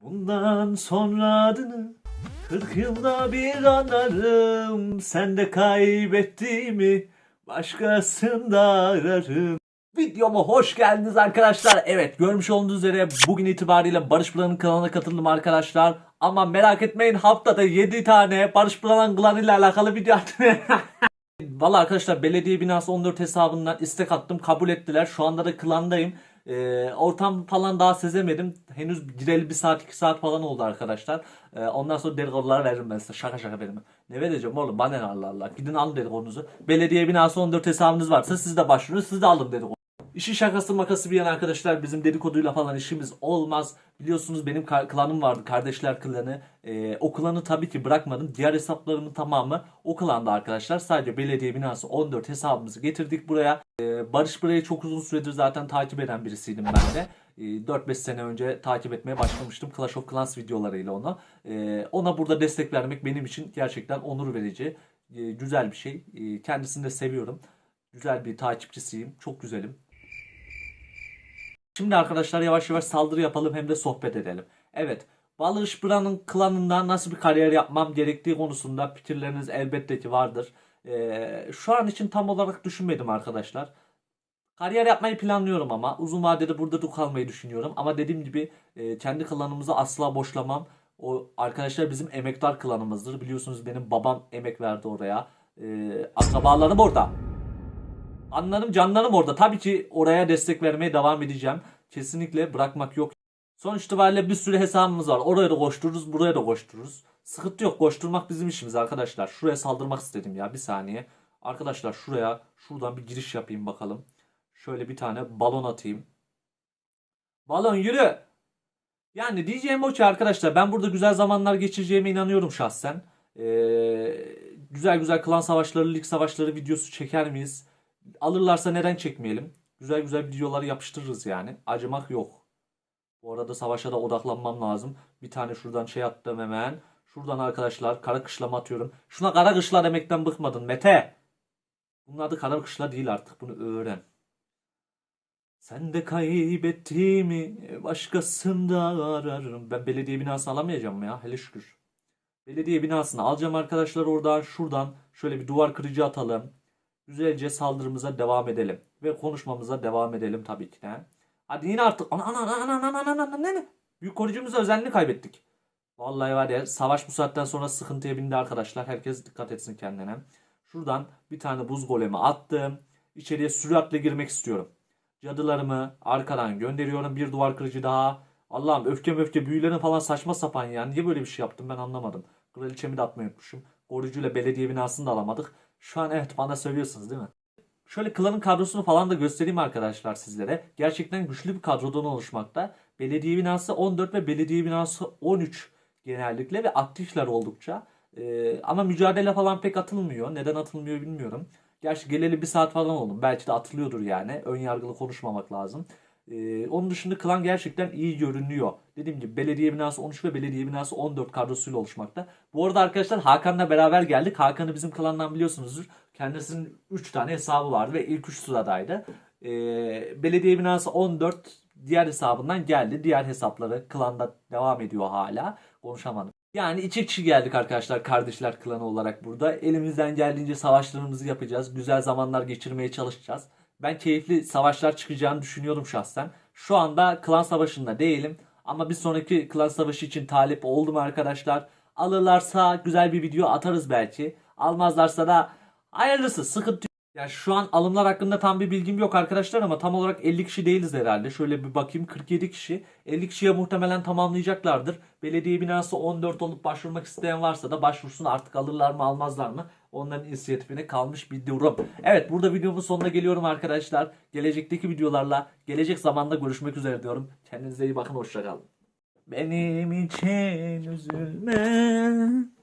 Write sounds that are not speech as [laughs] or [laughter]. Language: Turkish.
Bundan sonra adını 40 yılda bir anarım. Sen de kaybettiğimi başkasında ararım. Videoma hoş geldiniz arkadaşlar. Evet görmüş olduğunuz üzere bugün itibariyle Barış Buran'ın kanalına katıldım arkadaşlar. Ama merak etmeyin haftada 7 tane Barış Buran'ın klanı ile alakalı video attım. [laughs] Valla arkadaşlar belediye binası 14 hesabından istek attım kabul ettiler. Şu anda da klandayım. Ee, ortam falan daha sezemedim. Henüz gireli bir saat iki saat falan oldu arkadaşlar. Ee, ondan sonra dedikodular veririm ben size. Şaka şaka benim. Ne vereceğim oğlum bana ne Allah Allah. Gidin alın dedikodunuzu. Belediye binası 14 hesabınız varsa siz de başvurun siz de alın dedikodu. İşin şakası makası bir yana arkadaşlar bizim dedikoduyla falan işimiz olmaz. Biliyorsunuz benim klanım vardı kardeşler klanı. Ee, o klanı tabii ki bırakmadım. Diğer hesaplarımın tamamı o klanda arkadaşlar. Sadece belediye binası 14 hesabımızı getirdik buraya. Ee, Barış burayı çok uzun süredir zaten takip eden birisiydim ben de. Ee, 4-5 sene önce takip etmeye başlamıştım Clash of Clans videolarıyla onu. Ee, ona burada destek vermek benim için gerçekten onur verici. Ee, güzel bir şey. Ee, kendisini de seviyorum. Güzel bir takipçisiyim. Çok güzelim. Şimdi arkadaşlar yavaş yavaş saldırı yapalım hem de sohbet edelim. Evet. Balış Bran'ın klanında nasıl bir kariyer yapmam gerektiği konusunda fikirleriniz elbette ki vardır. Ee, şu an için tam olarak düşünmedim arkadaşlar. Kariyer yapmayı planlıyorum ama uzun vadede burada da kalmayı düşünüyorum. Ama dediğim gibi e, kendi klanımızı asla boşlamam. O arkadaşlar bizim emektar klanımızdır. Biliyorsunuz benim babam emek verdi oraya. Ee, akrabalarım orada. Anlarım canlarım orada. Tabii ki oraya destek vermeye devam edeceğim. Kesinlikle bırakmak yok. Sonuç itibariyle bir sürü hesabımız var. Oraya da koştururuz, buraya da koştururuz. Sıkıntı yok. Koşturmak bizim işimiz arkadaşlar. Şuraya saldırmak istedim ya. Bir saniye. Arkadaşlar şuraya, şuradan bir giriş yapayım bakalım. Şöyle bir tane balon atayım. Balon yürü. Yani diyeceğim o ki arkadaşlar ben burada güzel zamanlar geçireceğime inanıyorum şahsen. Ee, güzel güzel klan savaşları, lig savaşları videosu çeker miyiz? Alırlarsa neden çekmeyelim? Güzel güzel videoları yapıştırırız yani. Acımak yok. Bu arada savaşa da odaklanmam lazım. Bir tane şuradan şey attım hemen. Şuradan arkadaşlar kara kışlama atıyorum. Şuna kara kışla demekten bıkmadın Mete. Bunun adı kara kışla değil artık bunu öğren. Sen de kaybettiğimi başkasında ararım. Ben belediye binası alamayacağım ya hele şükür. Belediye binasını alacağım arkadaşlar oradan şuradan şöyle bir duvar kırıcı atalım. Güzelce saldırımıza devam edelim. Ve konuşmamıza devam edelim tabii ki de. Hadi yine artık. Ana ana ana ana ana ana ana ana? Büyük koruyucumuza özelliğini kaybettik. Vallahi var ya savaş bu saatten sonra sıkıntıya bindi arkadaşlar. Herkes dikkat etsin kendine. Şuradan bir tane buz golemi attım. İçeriye süratle girmek istiyorum. Cadılarımı arkadan gönderiyorum. Bir duvar kırıcı daha. Allah'ım öfke öfke büyülerin falan saçma sapan ya. Niye böyle bir şey yaptım ben anlamadım. Kraliçemi de atmayı unutmuşum. Koruyucuyla belediye binasını da alamadık. Şu an evet bana söylüyorsunuz değil mi? Şöyle klanın kadrosunu falan da göstereyim arkadaşlar sizlere. Gerçekten güçlü bir kadrodan oluşmakta. Belediye binası 14 ve belediye binası 13 genellikle ve aktifler oldukça. Ee, ama mücadele falan pek atılmıyor. Neden atılmıyor bilmiyorum. Gerçi geleli bir saat falan oldu. Belki de atılıyordur yani. Ön yargılı konuşmamak lazım. Ee, onun dışında klan gerçekten iyi görünüyor. Dediğim gibi belediye binası 13 ve belediye binası 14 kadrosuyla oluşmakta. Bu arada arkadaşlar Hakan'la beraber geldik. Hakan'ı bizim klandan biliyorsunuzdur. Kendisinin 3 tane hesabı vardı ve ilk 3 sıradaydı. Ee, belediye binası 14 diğer hesabından geldi. Diğer hesapları klanda devam ediyor hala. Konuşamadım. Yani iki kişi geldik arkadaşlar kardeşler klanı olarak burada. Elimizden geldiğince savaşlarımızı yapacağız. Güzel zamanlar geçirmeye çalışacağız. Ben keyifli savaşlar çıkacağını düşünüyorum şahsen. Şu anda klan savaşında değilim. Ama bir sonraki klan savaşı için talip oldum arkadaşlar. Alırlarsa güzel bir video atarız belki. Almazlarsa da hayırlısı sıkıntı Yani şu an alımlar hakkında tam bir bilgim yok arkadaşlar ama tam olarak 50 kişi değiliz herhalde. Şöyle bir bakayım 47 kişi. 50 kişiye muhtemelen tamamlayacaklardır. Belediye binası 14 olup başvurmak isteyen varsa da başvursun artık alırlar mı almazlar mı? Onların inisiyatifine kalmış bir durum. Evet burada videomun sonuna geliyorum arkadaşlar. Gelecekteki videolarla gelecek zamanda görüşmek üzere diyorum. Kendinize iyi bakın hoşçakalın. Benim için üzülme.